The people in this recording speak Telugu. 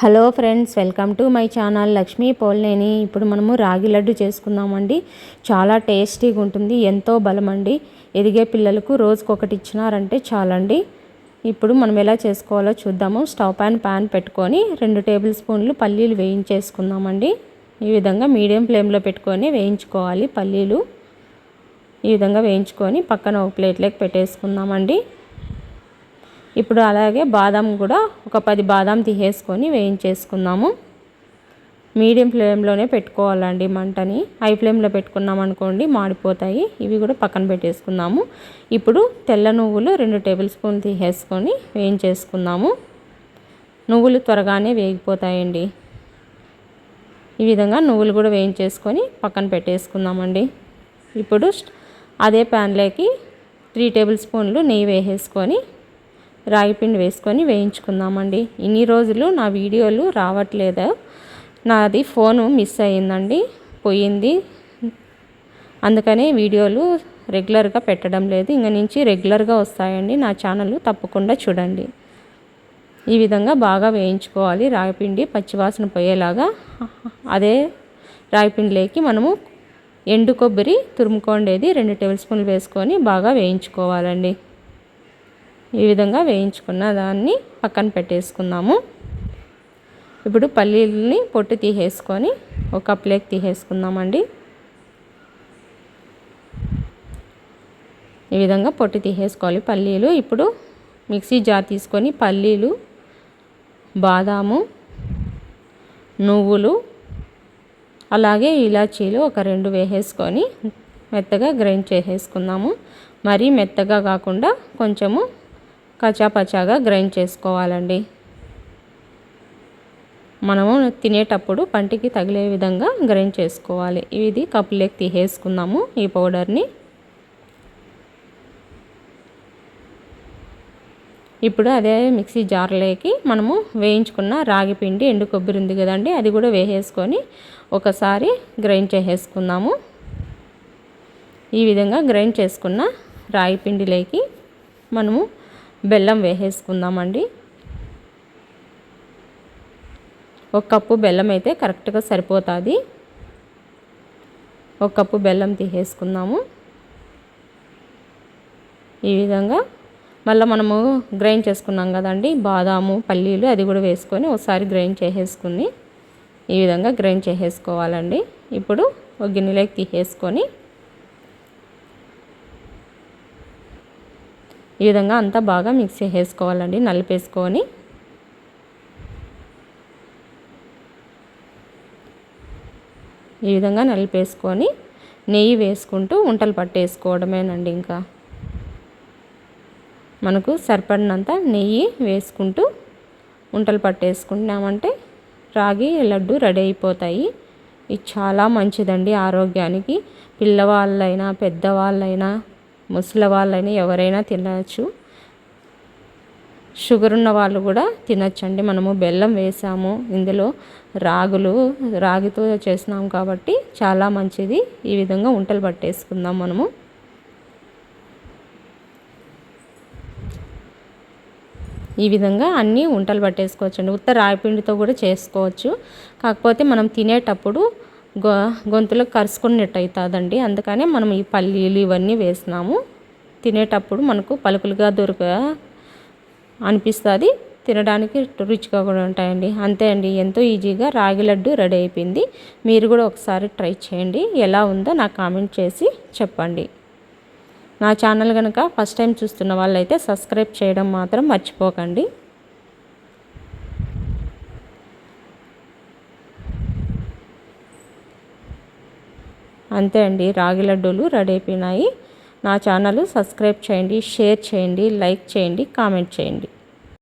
Hello friends welcome to my channel Lakshmi Polneni. ఇప్పుడు మనము రాగి లడ్డు చేసుకుందామండి. చాలా టేస్టీగా ఉంటుంది ఎంతో బలం అండి ఎదిగే పిల్లలకు రోజుకొకటి ఇచ్చినారంటే చాలండి. ఇప్పుడు మనం ఎలా చేసుకోవాలో చూద్దాము. స్టవ్ పైన ప్యాన్ పెట్టుకొని రెండు టేబుల్ స్పూన్లు పల్లీలు వేయించేసుకుందామండి. ఈ విధంగా మీడియం ఫ్లేమ్లో పెట్టుకొని వేయించుకోవాలి పల్లీలు. ఈ విధంగా వేయించుకొని పక్కన ఒక ప్లేట్లోకి పెట్టేసుకుందామండి. ఇప్పుడు అలాగే బాదం కూడా ఒక పది బాదం తీసేసుకొని వేయించేసుకుందాము. మీడియం ఫ్లేమ్లోనే పెట్టుకోవాలండి మంటని. హై ఫ్లేమ్లో పెట్టుకున్నాం అనుకోండి మాడిపోతాయి. ఇవి కూడా పక్కన పెట్టేసుకుందాము. ఇప్పుడు తెల్ల నువ్వులు రెండు టేబుల్ స్పూన్ తీసేసుకొని వేయించేసుకుందాము. నువ్వులు త్వరగానే వేగిపోతాయండి. ఈ విధంగా నువ్వులు కూడా వేయించేసుకొని పక్కన పెట్టేసుకుందామండి. ఇప్పుడు అదే ప్యాన్లోకి త్రీ టేబుల్ స్పూన్లు నెయ్యి వేసేసుకొని రాగిపిండి వేసుకొని వేయించుకుందామండి. ఇన్ని రోజులు నా వీడియోలు రావట్లేదు. నాది ఫోను మిస్ అయ్యిందండి. పోయింది. అందుకనే వీడియోలు రెగ్యులర్గా పెట్టడం లేదు. ఇంక నుంచి రెగ్యులర్గా వస్తాయండి. నా ఛానల్ తప్పకుండా చూడండి. ఈ విధంగా బాగా వేయించుకోవాలి. రాగిపిండి పచ్చివాసన పోయేలాగా అదే రాగిపిండిలోకి మనము ఎండు కొబ్బరి తురుముకోండేది రెండు టేబుల్ స్పూన్లు వేసుకొని బాగా వేయించుకోవాలండి. ఈ విధంగా వేయించుకున్న దాన్ని పక్కన పెట్టేసుకుందాము. ఇప్పుడు పల్లీలని పొట్టు తీసేసుకొని ఒక ప్లేట్ తీసేసుకుందామండి. ఈ విధంగా పొట్టు తీసేసుకోవాలి. పల్లీలు ఇప్పుడు మిక్సీ జార్ తీసుకొని పల్లీలు బాదాము నువ్వులు అలాగే ఇలాచీలు ఒక రెండు వేసేసుకొని మెత్తగా గ్రైండ్ చేసేసుకుందాము. మరీ మెత్తగా కాకుండా కొంచెము కచాపచాగా గ్రైండ్ చేసుకోవాలండి. మనము తినేటప్పుడు పంటికి తగిలే విధంగా గ్రైండ్ చేసుకోవాలి. ఇది కప్పులోకి తీసేసుకుందాము ఈ పౌడర్ని. ఇప్పుడు అదే మిక్సీ జార్లోకి మనము వేయించుకున్న రాగి పిండి ఎండు కొబ్బరి ఉంది కదండి అది కూడా వేసేసుకొని ఒకసారి గ్రైండ్ చేసేసుకుందాము. ఈ విధంగా గ్రైండ్ చేసుకున్న రాగి పిండిలోకి మనము బెల్లం వేసేసుకుందామండి. ఒక కప్పు బెల్లం అయితే కరెక్ట్గా సరిపోతుంది. ఒక కప్పు బెల్లం తీసేసుకుందాము. ఈ విధంగా మళ్ళీ మనము గ్రైండ్ చేసుకున్నాం కదండి బాదాము పల్లీలు అది కూడా వేసుకొని ఒకసారి గ్రైండ్ చేసేసుకుని ఈ విధంగా గ్రైండ్ చేసేసుకోవాలండి. ఇప్పుడు ఒక గిన్నెలోకి తీసేసుకొని ఈ విధంగా అంతా బాగా మిక్స్ చేసేసుకోవాలండి నలిపేసుకొని. ఈ విధంగా నలిపేసుకొని నెయ్యి వేసుకుంటూ ఉంటలు పట్టేసుకోవడమేనండి ఇంకా. మనకు సరిపడినంత నెయ్యి వేసుకుంటూ ఉంటలు పట్టేసుకుంటున్నామంటే రాగి లడ్డు రెడీ అయిపోతాయి. ఇది చాలా మంచిదండి ఆరోగ్యానికి. పిల్లవాళ్ళైనా పెద్దవాళ్ళైనా ముసలి వాళ్ళని ఎవరైనా తినచ్చు. షుగర్ ఉన్న వాళ్ళు కూడా తినచ్చండి మనము బెల్లం వేసాము. ఇందులో రాగులు రాగితో చేసినాం కాబట్టి చాలా మంచిది. ఈ విధంగా ఉంటలు పట్టేసుకుందాం మనము. ఈ విధంగా అన్నీ ఉంటలు పట్టేసుకోవచ్చండి. ఉత్త రాయిపిండితో కూడా చేసుకోవచ్చు. కాకపోతే మనం తినేటప్పుడు గొ గొంతులో కరుసుకున్నట్టు అవుతుందండి అందుకనే మనం ఈ పల్లీలు ఇవన్నీ వేసినాము. తినేటప్పుడు మనకు పలుకులుగా దొరక అనిపిస్తుంది. తినడానికి రుచిగా కూడా ఉంటాయండి. అంతే అండి. ఎంతో ఈజీగా రాగి లడ్డు రెడీ అయిపోయింది. మీరు కూడా ఒకసారి ట్రై చేయండి. ఎలా ఉందో నాకు కామెంట్ చేసి చెప్పండి. నా ఛానల్ కనుక ఫస్ట్ టైం చూస్తున్న వాళ్ళైతే సబ్స్క్రైబ్ చేయడం మాత్రం మర్చిపోకండి. అంతే అండి. రాగి లడ్డూలు రెడీ అయిపోయినాయి. నా ఛానల్ సబ్స్క్రైబ్ చేయండి షేర్ చేయండి లైక్ చేయండి కామెంట్ చేయండి.